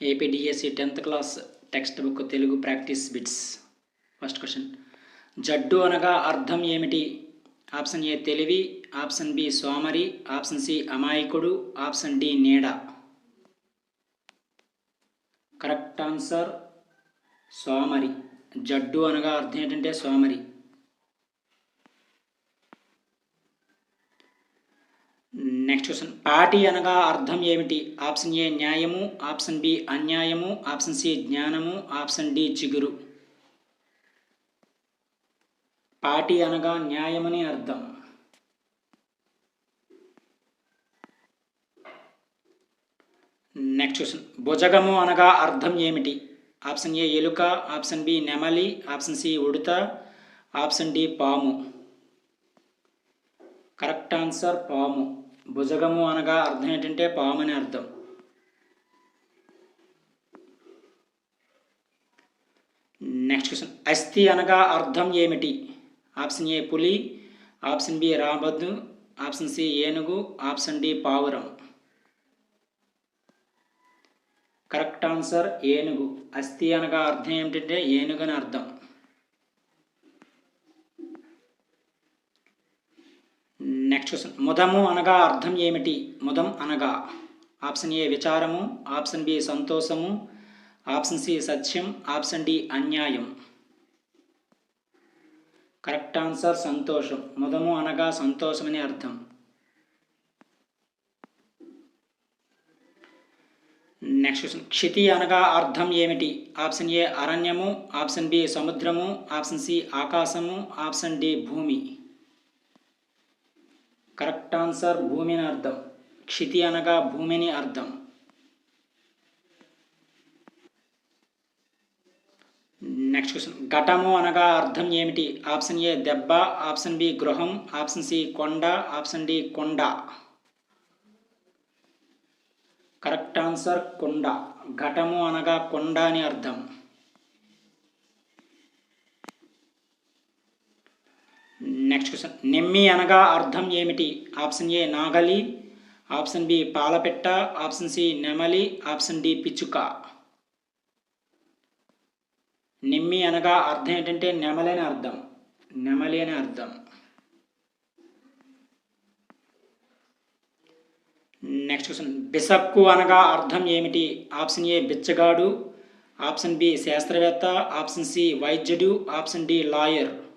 APDSC tenth class text book Telugu practice bits first question జడ్డు అనగా అర్థం ఏమిటి option A తెలివి ఆప్షన్ బి సోమరి ఆప్షన్ సి అమాయకుడు ఆప్షన్ డి నీడ కరెక్ట్ ఆన్సర్ సోమరి జడ్డు అనగా అర్థం ఏంటంటే సోమరి నెక్స్ట్ క్వశ్చన్ పాటి అనగా అర్థం ఏమిటి? ఆప్షన్ ఏ న్యాయము. ఆప్షన్ బి అన్యాయము. ఆప్షన్ సి జ్ఞానము. ఆప్షన్ డి చిగురు పాటి అనగా న్యాయమని అర్థం. నెక్స్ట్ క్వశ్చన్ భుజగము అనగా అర్థం ఏమిటి? ఆప్షన్ ఏ ఎలుక. ఆప్షన్ బి నెమలి. ఆప్షన్ సి ఉడత. ఆప్షన్ డి పాము. కరెక్ట్ ఆన్సర్ పాము. భుజగము అనగా అర్థం ఏంటంటే పాము అని అర్థం. నెక్స్ట్ క్వశ్చన్ అస్థి అనగా అర్థం ఏమిటి? ఆప్షన్ ఏ పులి. ఆప్షన్ బి రాబద్దు ఆప్షన్ సి ఏనుగు. ఆప్షన్ డి పావురం. కరెక్ట్ ఆన్సర్ ఏనుగు. అస్థి అనగా అర్థం ఏమిటంటే ఏనుగు అని అర్థం. నెక్స్ట్ క్వశ్చన్ ముదము అనగా అర్థం ఏమిటి? ముదం అనగా. ఆప్షన్ ఏ విచారము. ఆప్షన్ బి సంతోషము. ఆప్షన్ సి సత్యం. ఆప్షన్ డి అన్యాయం. కరెక్ట్ ఆన్సర్ సంతోషం. ముదము అనగా సంతోషమని అర్థం. నెక్స్ట్ క్వశ్చన్ క్షితి అనగా అర్థం ఏమిటి? ఆప్షన్ ఏ అరణ్యము. ఆప్షన్ బి సముద్రము. ఆప్షన్ సి ఆకాశము. ఆప్షన్ డి భూమి. కరెక్ట్ ఆన్సర్ భూమిని అర్థం. క్షితి అనగా భూమిని అర్థం. నెక్స్ట్ క్వశ్చన్ ఘటము అనగా అర్థం ఏమిటి? ఆప్షన్ ఏ దెబ్బ ఆప్షన్ బి గృహం ఆప్షన్ సి కొండ ఆప్షన్ డి కొండ. కరెక్ట్ ఆన్సర్ కొండ. ఘటము అనగా కొండ అని అర్థం. నెక్స్ట్ క్వశ్చన్ నెమ్మి అనగా అర్థం ఏమిటి? ఆప్షన్ ఏ నాగలి. ఆప్షన్ బి పాలపెట్ట. ఆప్షన్ సి నెమలి. ఆప్షన్ డి పిచ్చుక. నిమ్మి అనగా అర్థం ఏంటంటే నెమలి అని అర్థం. నెమలి అని అర్థం. నెక్స్ట్ క్వశ్చన్ బిసక్కు అనగా అర్థం ఏమిటి? ఆప్షన్ ఏ బిచ్చగాడు. ఆప్షన్ బి శాస్త్రవేత్త. ఆప్షన్ సి వైద్యుడు. Option D lawyer.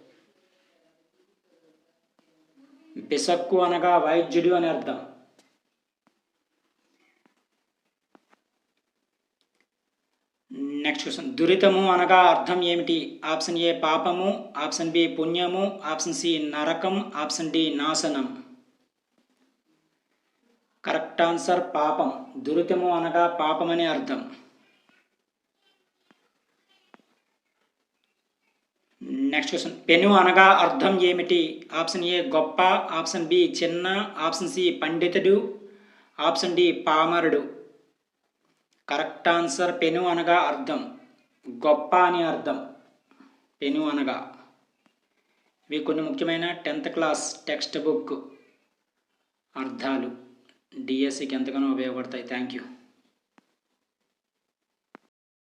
బిసక్కు అనగా వైద్యుడు అని అర్థం. Next question. దురితము అనగా అర్థం ఏమిటి? ఆప్షన్ ఏ పాపము ఆప్షన్ బి పుణ్యము ఆప్షన్ సి నరకం ఆప్షన్ డి నాశనం కరెక్ట్ ఆన్సర్ పాపం. దురితము అనగా పాపమని అర్థం. నెక్స్ట్ క్వశ్చన్ పెను అనగా అర్థం ఏమిటి? ఆప్షన్ ఏ గొప్ప. ఆప్షన్ బి చిన్న. ఆప్షన్ సి పండితుడు. ఆప్షన్ డి పామరుడు. కరెక్ట్ ఆన్సర్ పెను అనగా అర్థం. గొప్ప అని అర్థం. పెను అనగా. ఇవి కొన్ని ముఖ్యమైన టెన్త్ క్లాస్ టెక్స్ట్ బుక్ అర్థాలు. డిఎస్సికి ఎంతగానో ఉపయోగపడతాయి. Thank you